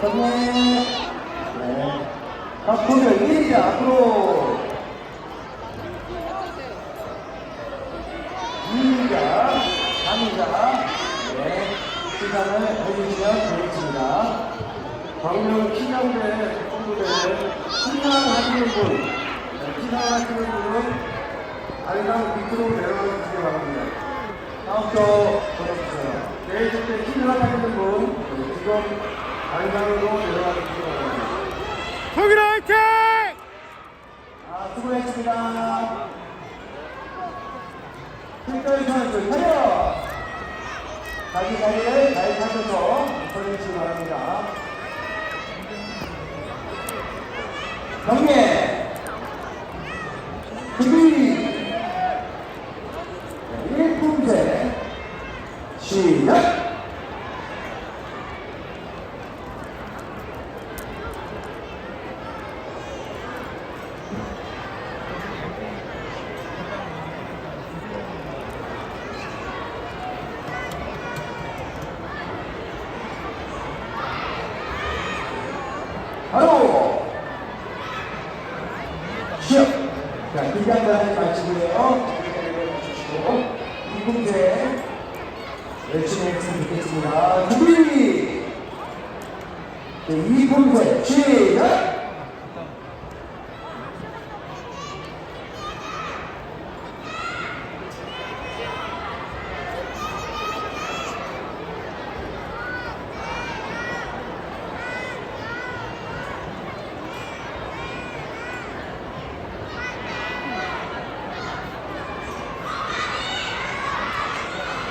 정면. 네. 박보면 1자 앞으로. 2자, 3자. 네. 시간을 해주시면 되겠습니다. 방금 시간대 공부대를 신앙하시는 분, 네, 신앙하시는 분은 아래랑 밑으로 내려가 주시기 바랍니다. 다음 저 보내주세요. 내일 때 신앙하시는 분, 네, 지금 아래랑으로 내려가 주시기 바랍니다. 독일 화이팅! 아, 수고했습니다. 필터의 선수 차려! 자기 자리를 잘 찾아서 보내주시기 바랍니다. 경례! 준비! 1분째 시작! 바로 시작. 자, 긴장을 하지 마시고요. 주시고 이분제 열심히 했으면 좋겠습니다. 준비. 자, 이분제 시작.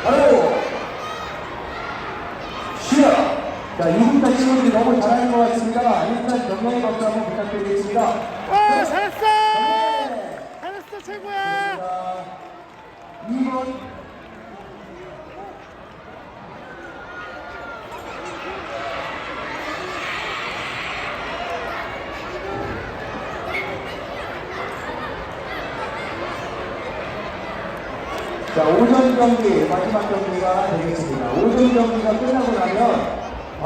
바로 시작. 자, 이분자 친구들이 너무 잘하는 것 같습니다. 일단 경례의 박수 한번 부탁드리겠습니다. 와 잘했어! 경례. 잘했어 최고야! 자, 2번 자, 오전 경기, 마지막 경기가 되겠습니다. 오전 경기가 끝나고 나면